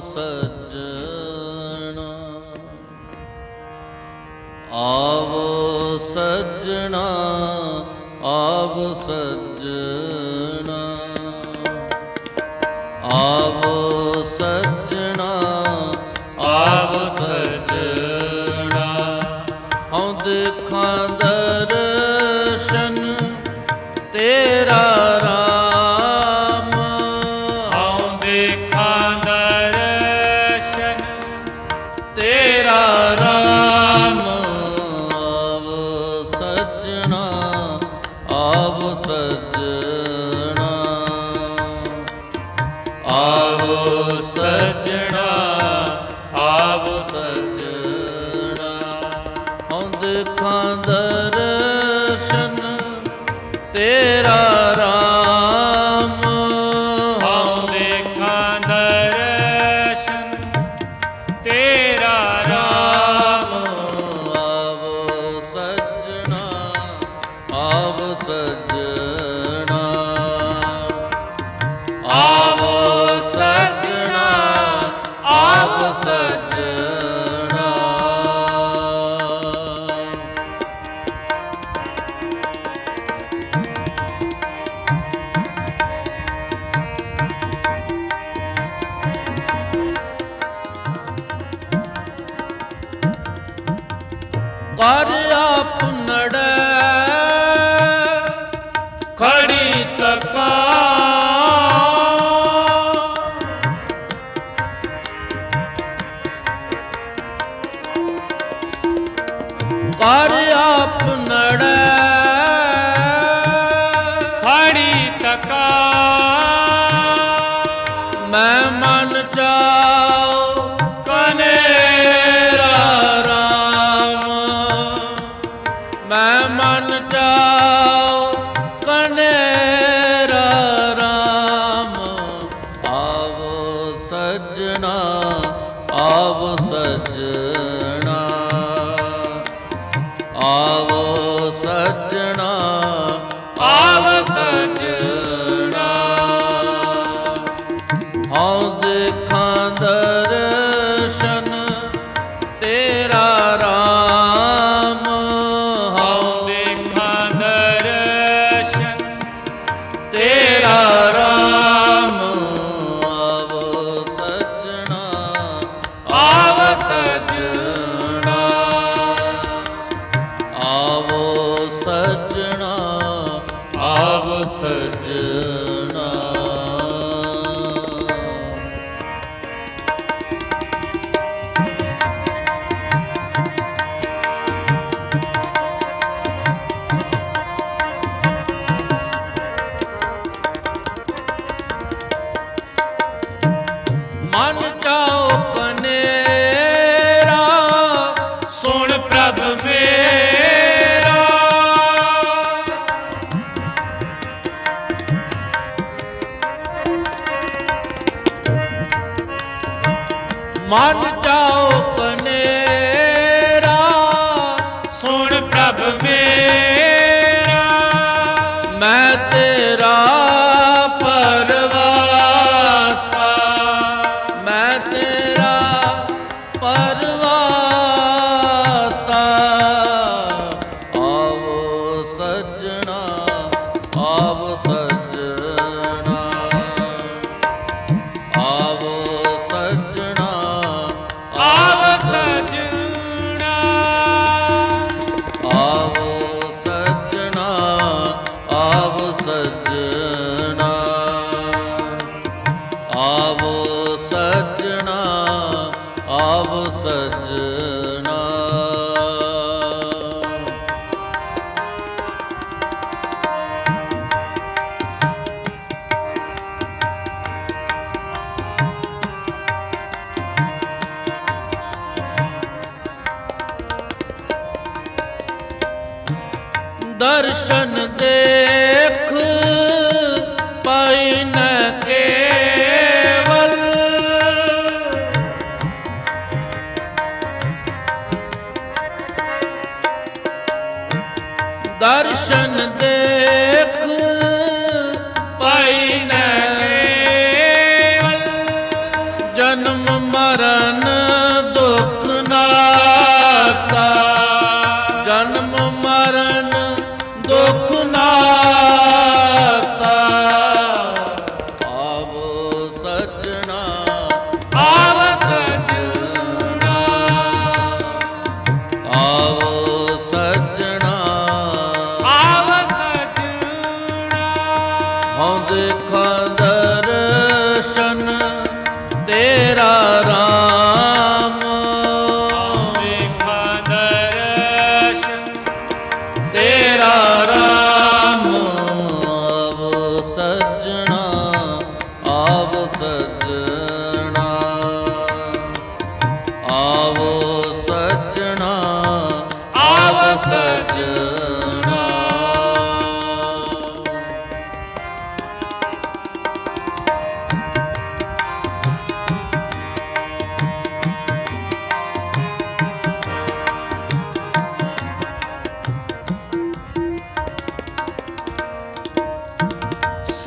ਸੱਜਣਾ। ਆਵੋ ਸੱਜਣਾ ਆਵ ਸੱਜ ਸੱਜਣਾ ਆਵ ਸੱਜਣਾ। ਆਵ ਸੱਜਣਾ। Oh. ਕਰ ਆਪ ਨੜੈ। ਆਵ ਸੱਜਣਾ ਆਵ ਸੱਜਣਾ ਦਰਸ਼ਨ ਦੇ।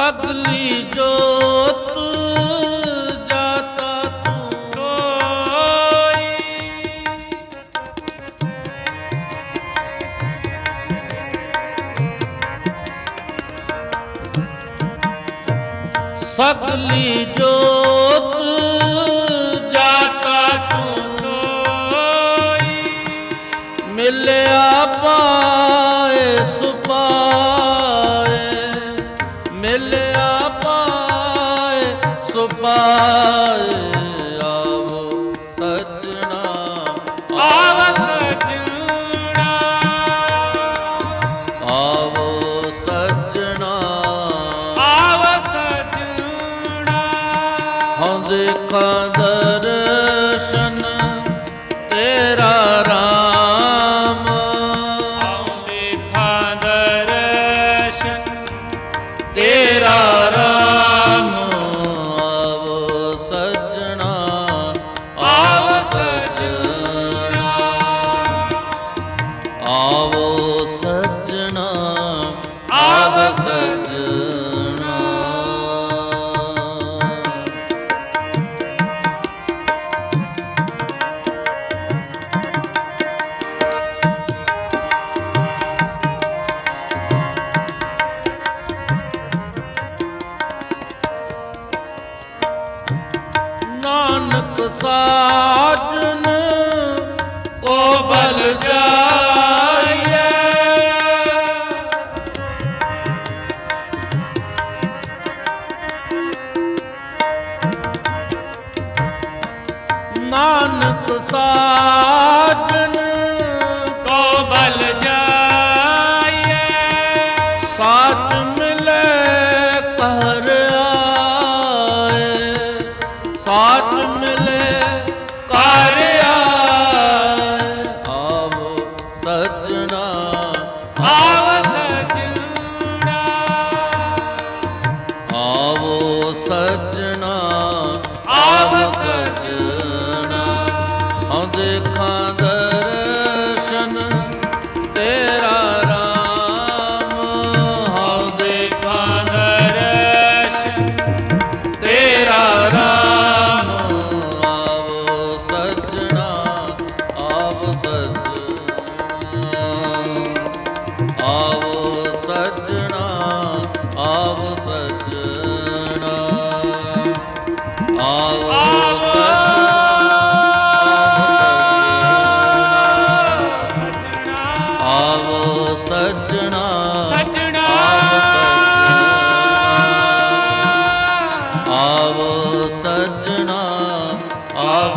ਸਗਲੀ ਜੋਤ ਜਾਤਾ ਤੂੰ ਸਗਲੀ ਜੋਤ ਸਰਣਾ ਆਪ ਸੱਚ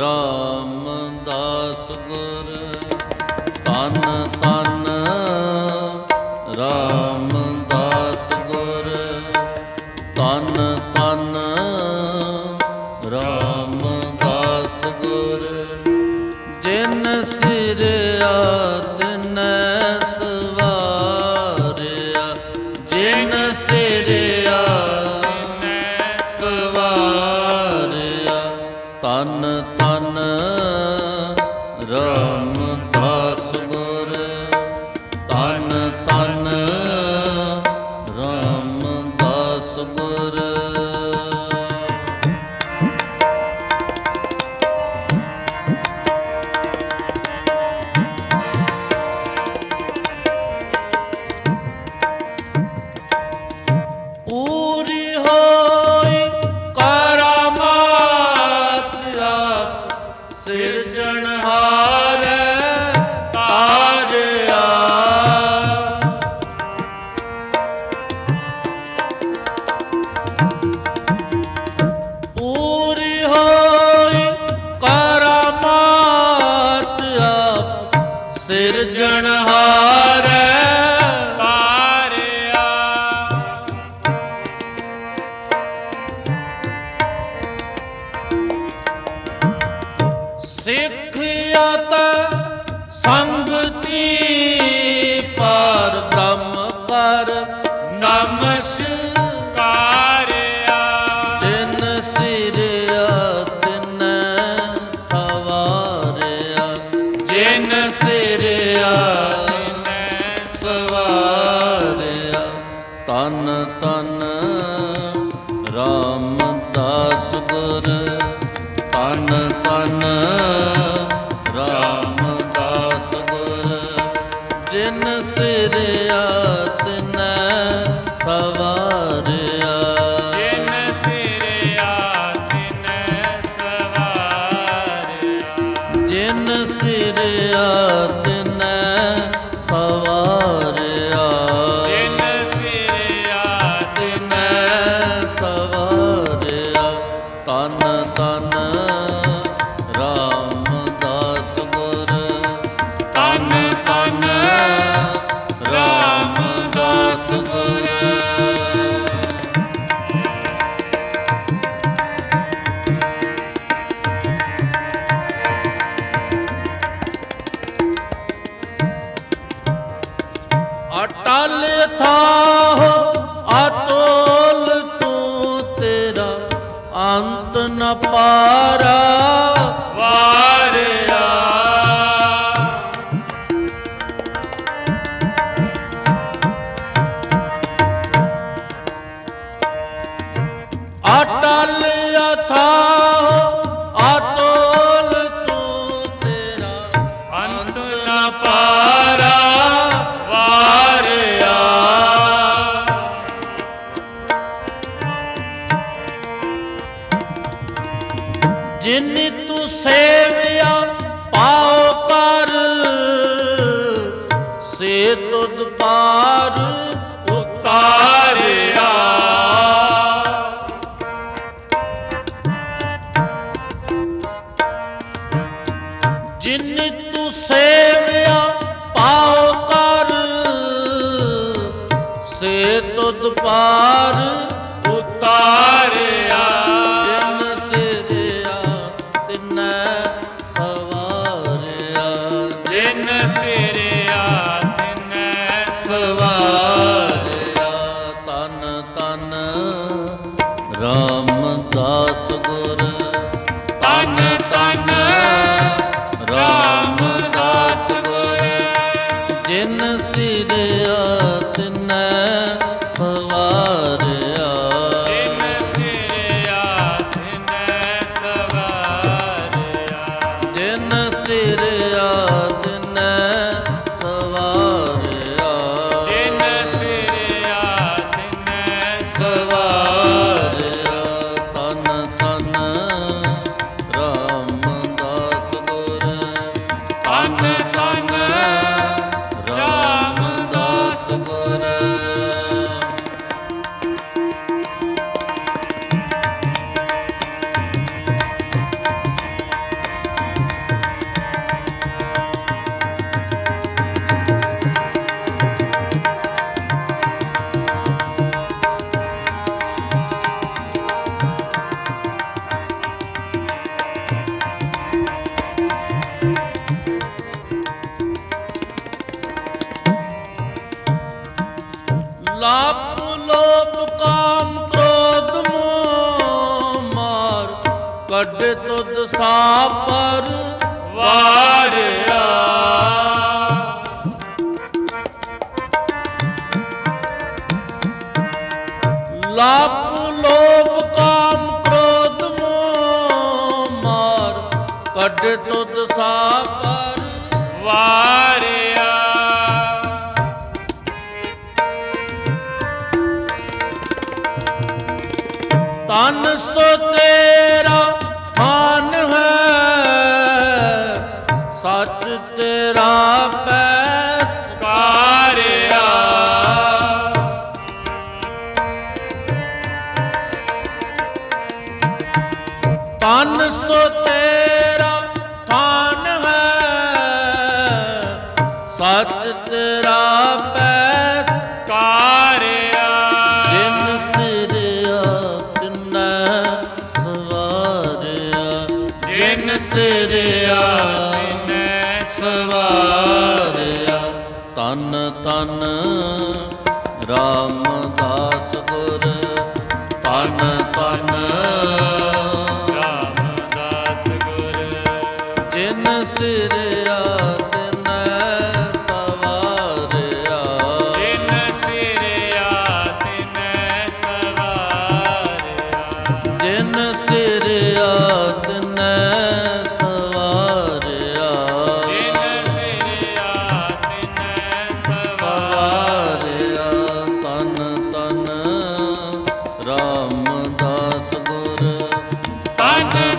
ਰਾਮਦਾਸ ਗੁਰ Road. નિર્જણ আমার ਅੰਤ ਨ ਵਾਰਿਆ ਤਨ ਰਾਮਦਾਸ ਗੁਰ ਲਾਪ ਲੋਪ ਕਾਮ ਕ੍ਰੋਧ ਮੋਹ ਕੱਢ ਤੁਧ ਸਾਪਰ ਵਾਰਿਆ। ਲਾਪ ਲੋਭ ਕਾਮ ਕ੍ਰੋਧ ਮੋਹ ਮਾਰ, ਕੱਢ ਸਾਪਰ ਵਾਰਿਆ। ਤਨ ਸੁਤੇ। ਧਨ ਤਨ ਰਾਮ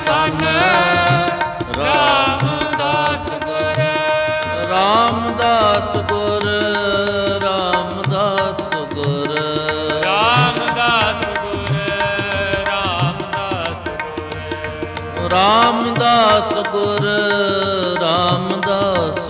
ਤਨ ਰਾਮਦਾਸ ਗੁਰ। ਰਾਮਦਾਸ ਗੁਰ ਰਾਮਦਾਸ ਰਾਮਦਾਸ ਗੁਰ ਰਾਮਦਾਸ ਗੁਰ। ਰਾਮਦਾਸ ਗੁਰ ਰਾਮਦਾਸ